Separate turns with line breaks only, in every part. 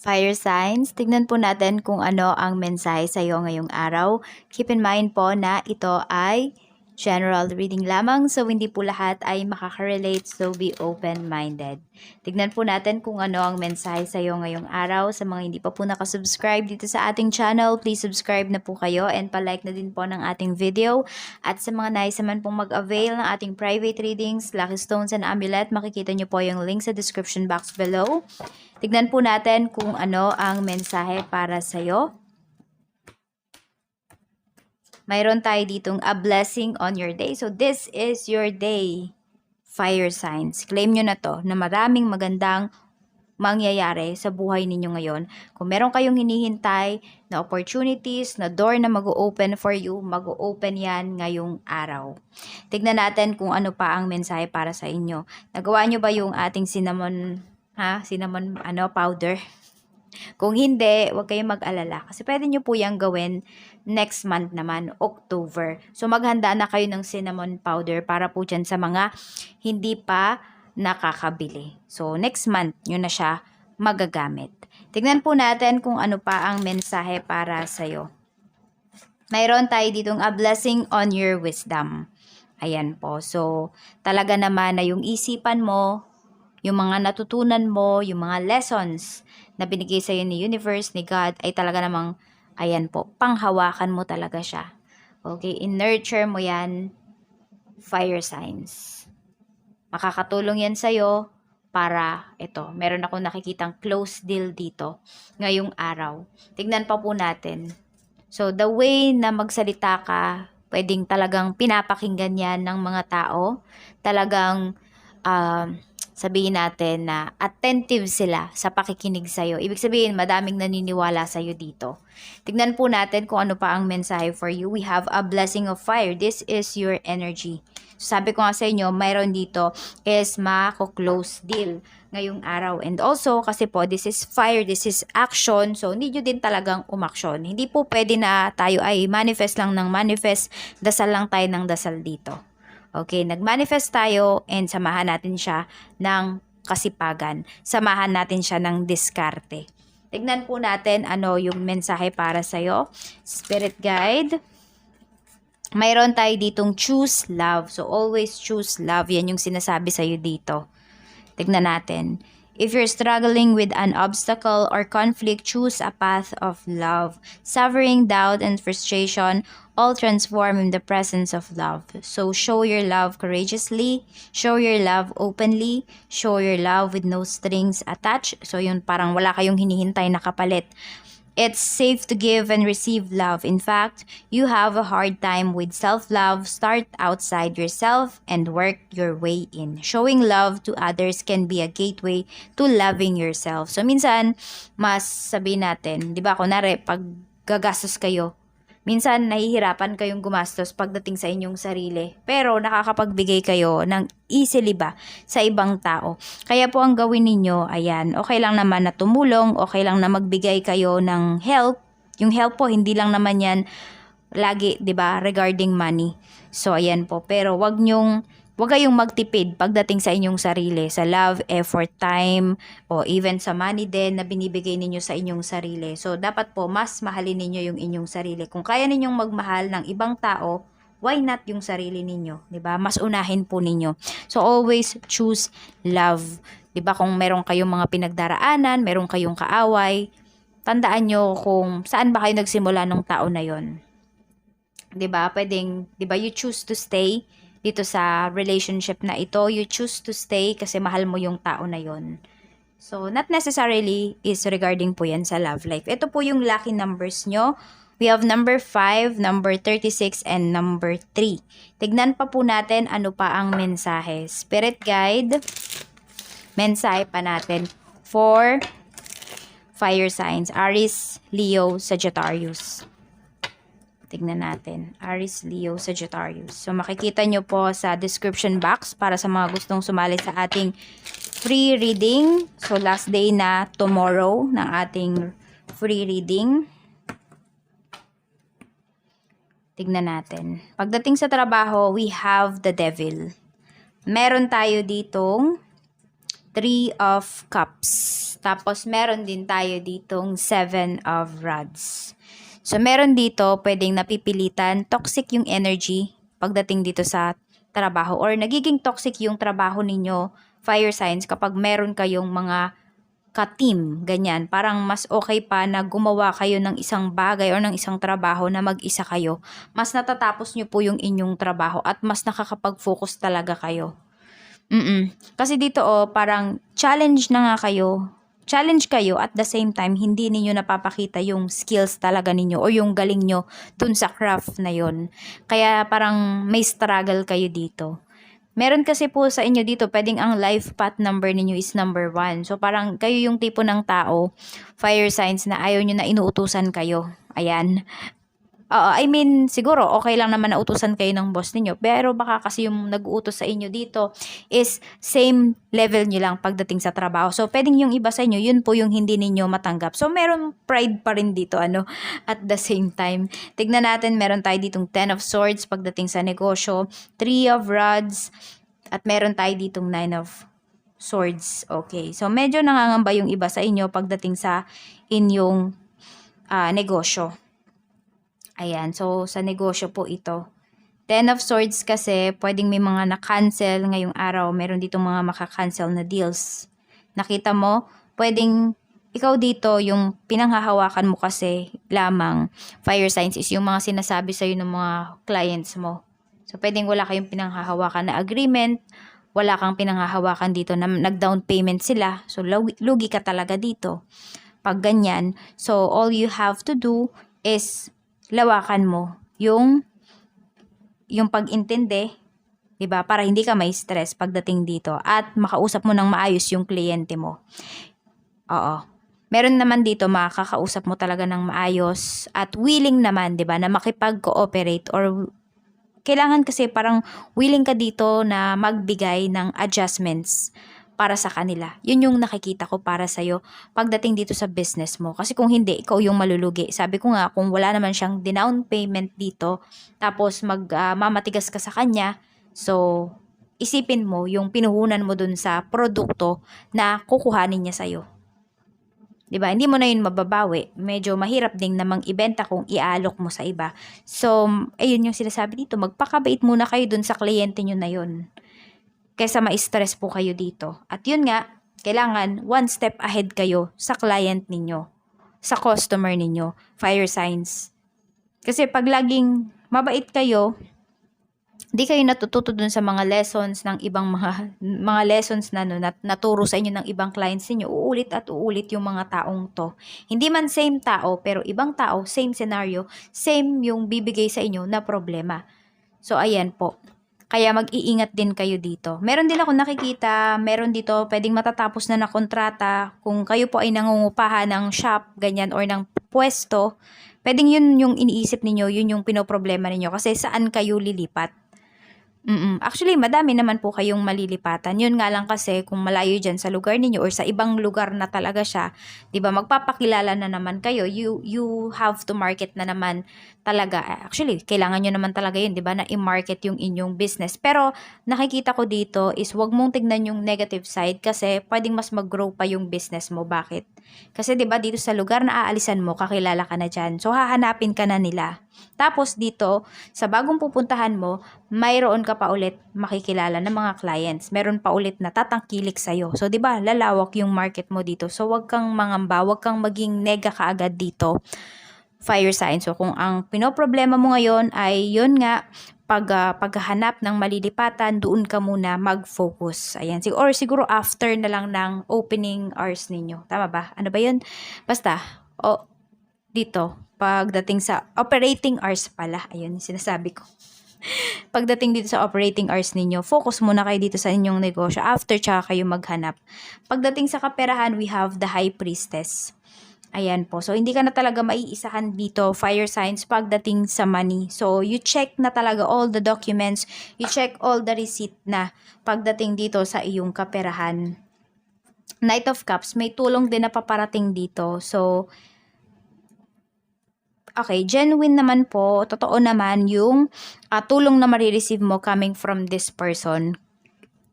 Fire signs, tignan po natin kung ano ang mensahe sa iyo ngayong araw. Keep in mind po na ito ay general reading lamang so hindi po lahat ay makaka-relate so be open-minded. Tignan po natin kung ano ang mensahe sa iyo ngayong araw. Sa mga hindi pa po nakasubscribe dito sa ating channel, please subscribe na po kayo and palike na din po ng ating video. At sa mga nais naman pong mag-avail ng ating private readings, Lucky Stones and Amulet, makikita nyo po yung link sa description box below. Tignan po natin kung ano ang mensahe para sa iyo. Mayroon tayo ditong a blessing on your day. So this is your day, fire signs. Claim nyo na to na maraming magandang mangyayari sa buhay ninyo ngayon. Kung meron kayong hinihintay na opportunities, na door na mag-open for you, mag-open yan ngayong araw. Tignan natin kung ano pa ang mensahe para sa inyo. Nagawa nyo ba yung ating cinnamon, ha? Cinnamon ano, powder? Kung hindi, huwag kayong mag-alala. Kasi pwede nyo po yung gawin next month naman, October. So maghanda na kayo ng cinnamon powder para po dyan sa mga hindi pa nakakabili. So next month, nyo na siya magagamit. Tignan po natin kung ano pa ang mensahe para sa'yo. Mayroon tayo ditong a blessing on your wisdom. Ayan po. So, talaga naman na yung isipan mo, yung mga natutunan mo, yung mga lessons na binigay sa'yo ni universe, ni God, ay talaga namang, ayan po, panghawakan mo talaga siya. Okay, in-nurture mo yan, fire signs. Makakatulong yan sa'yo para, ito, meron ako nakikitang close deal dito ngayong araw. Tignan pa po natin. So, the way na magsalita ka, pwedeng talagang pinapakinggan yan ng mga tao. Talagang, um, sabihin natin na attentive sila sa pakikinig sa'yo. Ibig sabihin, madaming naniniwala sa'yo dito. Tignan po natin kung ano pa ang mensahe for you. We have a blessing of fire. This is your energy. So, sabi ko nga sa inyo, mayroon dito is mako-close deal ngayong araw. And also, kasi po, this is fire, this is action. So, hindi nyo din talagang umaksyon. Hindi po pwede na tayo ay manifest lang ng manifest, dasal lang tayo ng dasal dito. Okay, nag-manifest tayo and samahan natin siya ng kasipagan. Samahan natin siya ng diskarte. Tignan po natin ano yung mensahe para sa'yo. Spirit guide. Mayroon tayo ditong choose love. So, always choose love. Yan yung sinasabi sa'yo dito. Tignan natin. If you're struggling with an obstacle or conflict, choose a path of love. Suffering, doubt, and frustration all transform in the presence of love. So show your love courageously, show your love openly, show your love with no strings attached. So yun parang wala kayong hinihintay na kapalit. It's safe to give and receive love. In fact, you have a hard time with self love. Start outside yourself and work your way in. Showing love to others can be a gateway to loving yourself. So, minsan, mas sabihin natin, di ba, kunwari, pag gagastos kayo, minsan nahihirapan kayong gumastos pagdating sa inyong sarili. Pero nakakapagbigay kayo ng easily ba sa ibang tao. Kaya po ang gawin ninyo, ayan, okay lang naman na tumulong, okay lang na magbigay kayo ng help. Yung help po, hindi lang naman yan lagi, 'di ba, regarding money. So ayan po, pero wag nyong Huwag kayong magtipid pagdating sa inyong sarili, sa love, effort, time, o even sa money din na binibigay ninyo sa inyong sarili. So, dapat po, mas mahalin ninyo yung inyong sarili. Kung kaya ninyong magmahal ng ibang tao, why not yung sarili ninyo? 'di ba? Mas unahin po ninyo. So, always choose love. 'Di ba Kung meron kayong mga pinagdaraanan, meron kayong kaaway, tandaan nyo kung saan ba kayo nagsimula nung tao na yon. 'Di ba Pwedeng, 'di ba you choose to stay dito sa relationship na ito, you choose to stay kasi mahal mo yung tao na yon. So, not necessarily is regarding po yan sa love life. Ito po yung lucky numbers nyo. We have number 5, number 36, and number 3. Tignan pa po natin ano pa ang mensahe. Spirit guide, mensahe pa natin for fire signs. Aries, Leo, Sagittarius. Tignan natin. Aries, Leo, Sagittarius. So, makikita nyo po sa description box para sa mga gustong sumali sa ating free reading. So, last day na tomorrow ng ating free reading. Tignan natin. Pagdating sa trabaho, we have the devil. Meron tayo ditong Three of Cups. Tapos, meron din tayo ditong Seven of Rods. So, meron dito, pwedeng napipilitan, toxic yung energy pagdating dito sa trabaho or nagiging toxic yung trabaho ninyo, fire signs, kapag meron kayong mga ka-team, ganyan. Parang mas okay pa na gumawa kayo ng isang bagay or ng isang trabaho na mag-isa kayo. Mas natatapos nyo po yung inyong trabaho at mas nakakapag-focus talaga kayo. Mm Kasi dito oh, parang challenge na nga kayo. Challenge kayo at the same time, hindi ninyo napapakita yung skills talaga ninyo o yung galing nyo dun sa craft na yon. Kaya parang may struggle kayo dito. Meron kasi po sa inyo dito, pwedeng ang life path number ninyo is number one. So parang kayo yung tipo ng tao, fire signs na ayaw nyo na inuutusan kayo. Ayan. Oo, I mean, siguro okay lang naman na utusan kayo ng boss ninyo. Pero baka kasi yung nag-uutos sa inyo dito is same level nyo lang pagdating sa trabaho. So, pwedeng yung iba sa inyo, yun po yung hindi ninyo matanggap. So, meron pride pa rin dito, ano, at the same time. Tignan natin, meron tayo ditong 10 of swords pagdating sa negosyo, 3 of rods, at meron tayo ditong 9 of swords. Okay. So, medyo nangangamba yung iba sa inyo pagdating sa inyong ah, negosyo. Ayan, so sa negosyo po ito. Ten of Swords kasi, pwedeng may mga na-cancel ngayong araw. Meron dito mga maka-cancel na deals. Nakita mo, pwedeng ikaw dito, yung pinanghahawakan mo kasi lamang fire signs is yung mga sinasabi sa'yo ng mga clients mo. So, pwedeng wala kayong pinanghahawakan na agreement, wala kang pinanghahawakan dito na nag-down payment sila. So, lugi ka talaga dito. Pag ganyan, so all you have to do is lawakan mo yung yung pag-intindi, 'di ba? Para hindi ka may stress pagdating dito at makausap mo ng maayos yung kliyente mo. Oo. Meron naman dito makakausap mo talaga ng maayos at willing naman, 'di ba, na makipag-cooperate or kailangan kasi parang willing ka dito na magbigay ng adjustments para sa kanila. Yun yung nakikita ko para sa'yo pagdating dito sa business mo. Kasi kung hindi, ikaw yung malulugi. Sabi ko nga, kung wala naman siyang down payment dito, tapos mag, ah, mamatigas ka sa kanya, so isipin mo yung pinuhunan mo dun sa produkto na kukuhanin niya sa'yo. 'Di ba? Hindi mo na yun mababawi. Medyo mahirap ding namang ibenta kung ialok mo sa iba. So, ayun yung sinasabi dito, magpakabait muna kayo dun sa kliyente nyo na yun kaysa ma-stress po kayo dito. At yun nga, kailangan one step ahead kayo sa client ninyo, sa customer ninyo, fire signs. Kasi pag laging mabait kayo, di kayo natututo dun sa mga lessons ng ibang mga mga lessons na no, nat, naturo sa inyo ng ibang clients niyo uulit at uulit yung mga taong to hindi man same tao pero ibang tao same scenario same yung bibigay sa inyo na problema so ayan po kaya mag-iingat din kayo dito. Meron din ako nakikita, meron dito pwedeng matatapos na na kontrata kung kayo po ay nangungupahan ng shop, ganyan, or ng pwesto. Pwedeng yun yung iniisip ninyo, yun yung pinoproblema ninyo kasi saan kayo lilipat. Mm Actually, madami naman po kayong malilipatan. Yun nga lang kasi kung malayo dyan sa lugar ninyo or sa ibang lugar na talaga siya, 'di ba? Magpapakilala na naman kayo. You you have to market na naman talaga. Actually, kailangan nyo naman talaga 'yun, 'di ba? Na i-market yung inyong business. Pero nakikita ko dito is wag mong tignan yung negative side kasi pwedeng mas mag-grow pa yung business mo. Bakit? Kasi 'di ba dito sa lugar na aalisan mo, kakilala ka na diyan. So hahanapin ka na nila. Tapos dito, sa bagong pupuntahan mo, mayroon ka pa ulit makikilala ng mga clients. Meron pa ulit na tatangkilik sa'yo. So, di ba, lalawak yung market mo dito. So, wag kang mangamba, wag kang maging nega kaagad dito. Fire sign. So, kung ang pinoproblema mo ngayon ay yun nga, pag, uh, paghahanap ng malilipatan, doon ka muna mag-focus. Ayan. Or siguro after na lang ng opening hours ninyo. Tama ba? Ano ba yun? Basta, o, dito, pagdating sa operating hours pala, ayun, sinasabi ko. Pagdating dito sa operating hours ninyo, focus muna kayo dito sa inyong negosyo. After, tsaka kayo maghanap. Pagdating sa kaperahan, we have the high priestess. Ayan po. So, hindi ka na talaga maiisahan dito, fire signs, pagdating sa money. So, you check na talaga all the documents, you check all the receipt na pagdating dito sa iyong kaperahan. Knight of Cups, may tulong din na paparating dito. So, Okay, genuine naman po, totoo naman yung uh, tulong na marireceive mo coming from this person.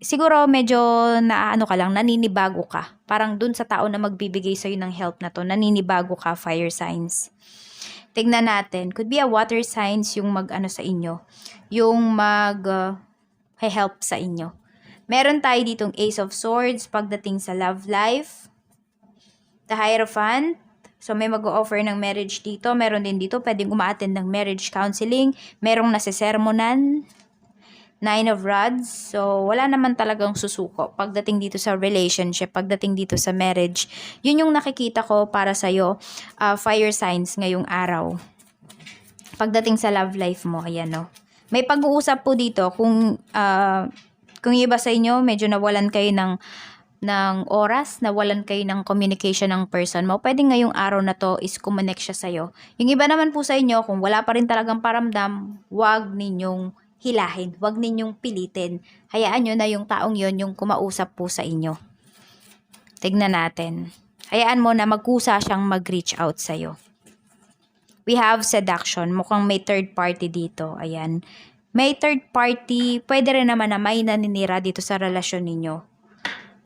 siguro medyo na ano ka lang, naninibago ka. Parang dun sa tao na magbibigay sa'yo ng help na to, naninibago ka, fire signs. Tignan natin, could be a water signs yung mag ano sa inyo, yung mag uh, help sa inyo. Meron tayo ditong Ace of Swords pagdating sa love life. The Hierophant. So, may mag-offer ng marriage dito. Meron din dito, pwedeng umaattend ng marriage counseling. Merong nasisermonan. Nine of Rods. So, wala naman talagang susuko pagdating dito sa relationship, pagdating dito sa marriage. Yun yung nakikita ko para sa'yo, uh, fire signs ngayong araw. Pagdating sa love life mo, ayan no. May pag-uusap po dito kung uh, kung iba sa inyo, medyo nawalan kayo ng ng oras, nawalan kayo ng communication ng person mo, pwede ngayong araw na to is kumonek siya sa'yo. Yung iba naman po sa inyo, kung wala pa rin talagang paramdam, wag ninyong hilahin, wag ninyong pilitin. Hayaan nyo na yung taong yon yung kumausap po sa inyo. Tignan natin. Hayaan mo na magkusa siyang mag-reach out sa'yo. We have seduction. Mukhang may third party dito. Ayan. May third party. Pwede rin naman na may naninira dito sa relasyon ninyo.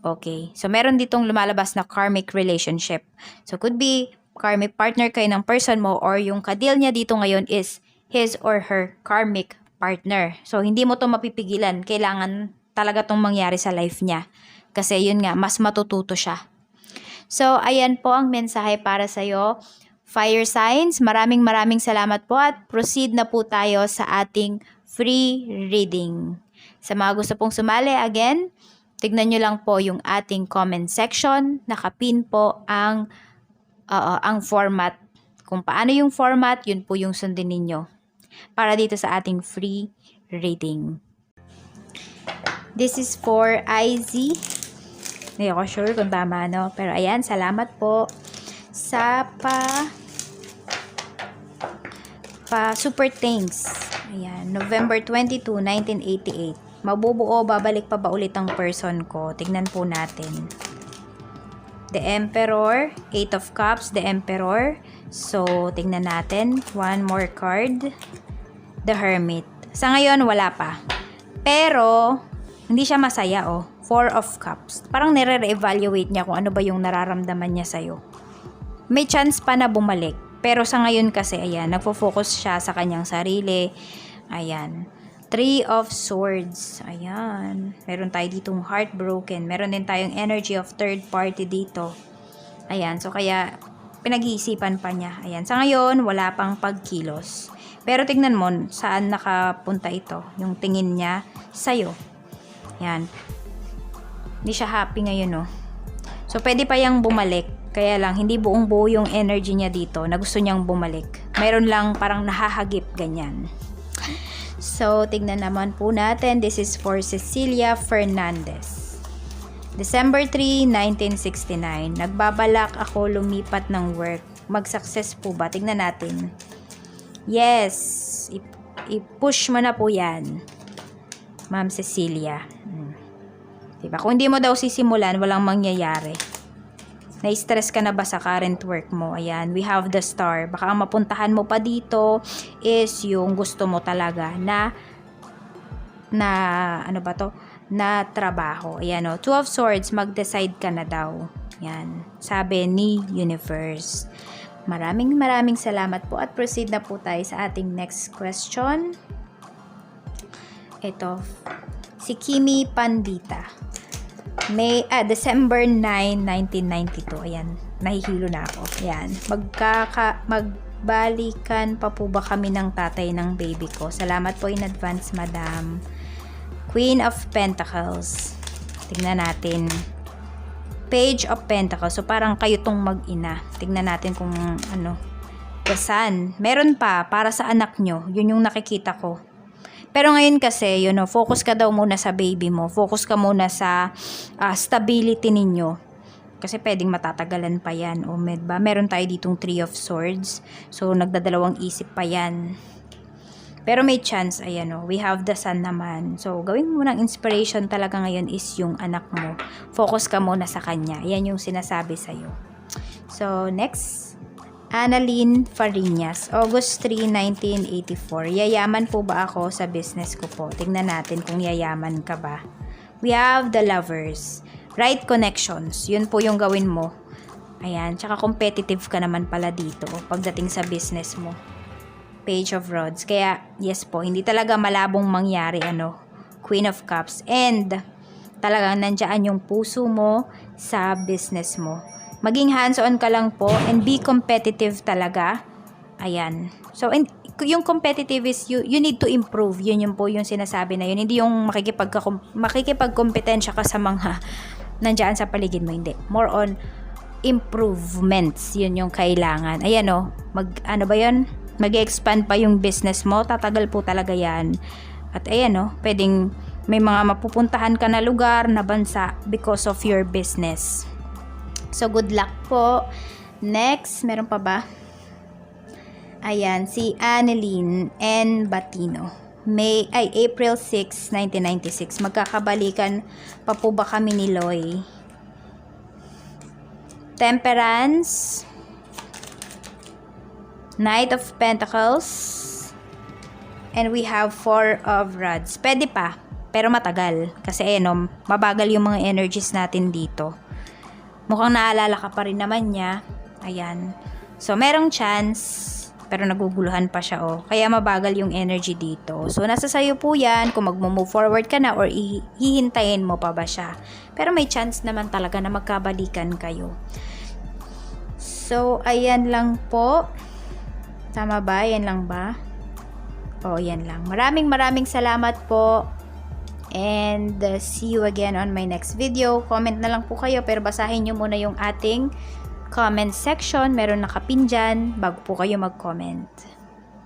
Okay. So, meron ditong lumalabas na karmic relationship. So, could be karmic partner kayo ng person mo or yung kadil niya dito ngayon is his or her karmic partner. So, hindi mo to mapipigilan. Kailangan talaga tong mangyari sa life niya. Kasi yun nga, mas matututo siya. So, ayan po ang mensahe para sa'yo. Fire signs, maraming maraming salamat po at proceed na po tayo sa ating free reading. Sa mga gusto pong sumali, again, tignan nyo lang po yung ating comment section. Nakapin po ang, uh, ang format. Kung paano yung format, yun po yung sundin ninyo. Para dito sa ating free reading. This is for IZ. Hindi ako sure kung tama, no? Pero ayan, salamat po sa pa pa super thanks. Ayan, November 22, 1988. Mabubuo, babalik pa ba ulit ang person ko? Tignan po natin. The Emperor, Eight of Cups, The Emperor. So, tignan natin. One more card. The Hermit. Sa ngayon, wala pa. Pero, hindi siya masaya, oh. Four of Cups. Parang nire-evaluate niya kung ano ba yung nararamdaman niya sa'yo. May chance pa na bumalik. Pero sa ngayon kasi, ayan, nagfo-focus siya sa kanyang sarili. Ayan. Three of Swords. Ayan. Meron tayo ditong heartbroken. Meron din tayong energy of third party dito. Ayan. So, kaya pinag-iisipan pa niya. Ayan. Sa ngayon, wala pang pagkilos. Pero tignan mo, saan nakapunta ito? Yung tingin niya sa'yo. Ayan. Hindi siya happy ngayon, no? So, pwede pa yang bumalik. Kaya lang, hindi buong buo yung energy niya dito na gusto niyang bumalik. Mayroon lang parang nahahagip, ganyan. So, tignan naman po natin. This is for Cecilia Fernandez. December 3, 1969. Nagbabalak ako lumipat ng work. Mag-success po ba? Tignan natin. Yes. I-push mo na po yan. Ma'am Cecilia. Hmm. Diba? Kung hindi mo daw sisimulan, walang mangyayari. Na-stress ka na ba sa current work mo? Ayan, we have the star. Baka ang mapuntahan mo pa dito is yung gusto mo talaga na na ano ba to? Na trabaho. Ayan o. Two of Swords, mag-decide ka na daw. Yan. Sabi ni Universe. Maraming maraming salamat po at proceed na po tayo sa ating next question. Ito. Si Kimi Pandita. May, ah, December 9, 1992. Ayan, nahihilo na ako. Ayan, magkaka, magbalikan pa po ba kami ng tatay ng baby ko? Salamat po in advance, madam. Queen of Pentacles. Tingnan natin. Page of Pentacles. So, parang kayo tong mag-ina. Tingnan natin kung ano. The. Meron pa, para sa anak nyo. Yun yung nakikita ko. Pero ngayon kasi, you know, focus ka daw muna sa baby mo. Focus ka muna sa uh, stability ninyo. Kasi pwedeng matatagalan pa yan. O med ba? Meron tayo ditong Three of Swords. So, nagdadalawang isip pa yan. Pero may chance, ayan o, we have the sun naman. So, gawin mo ng inspiration talaga ngayon is yung anak mo. Focus ka muna sa kanya. Yan yung sinasabi sa'yo. So, next. Annalyn Farinas, August 3, 1984. Yayaman po ba ako sa business ko po? Tingnan natin kung yayaman ka ba. We have the lovers. Right connections. Yun po yung gawin mo. Ayan. Tsaka competitive ka naman pala dito pagdating sa business mo. Page of Rods. Kaya, yes po, hindi talaga malabong mangyari, ano, Queen of Cups. And, talagang nandiyan yung puso mo sa business mo. Maging hands-on ka lang po and be competitive talaga. Ayan. So, in, yung competitive is you, you need to improve. Yun yung po yung sinasabi na yun. Hindi yung makikipag makikipagkompetensya ka sa mga nandiyan sa paligid mo. Hindi. More on improvements. Yun yung kailangan. Ayan o. Mag, ano ba yun? Mag-expand pa yung business mo. Tatagal po talaga yan. At ayan o. Pwedeng may mga mapupuntahan ka na lugar, na bansa because of your business. So, good luck po. Next, meron pa ba? Ayan, si Annalyn N. Batino. May, ay, April 6, 1996. Magkakabalikan pa po ba kami ni Loy? Temperance. Knight of Pentacles. And we have Four of Rods. Pwede pa, pero matagal. Kasi eh, mabagal yung mga energies natin dito. Mukhang naalala ka pa rin naman niya. Ayan. So, merong chance, pero naguguluhan pa siya, oh. Kaya mabagal yung energy dito. So, nasa sayo po yan kung mag-move forward ka na or hihintayin mo pa ba siya. Pero may chance naman talaga na magkabalikan kayo. So, ayan lang po. Tama ba? Yan lang ba? Oo, yan lang. Maraming maraming salamat po. And uh, see you again on my next video. Comment na lang po kayo pero basahin nyo muna yung ating comment section. Meron nakapin dyan bago po kayo mag-comment.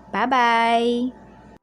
Bye-bye!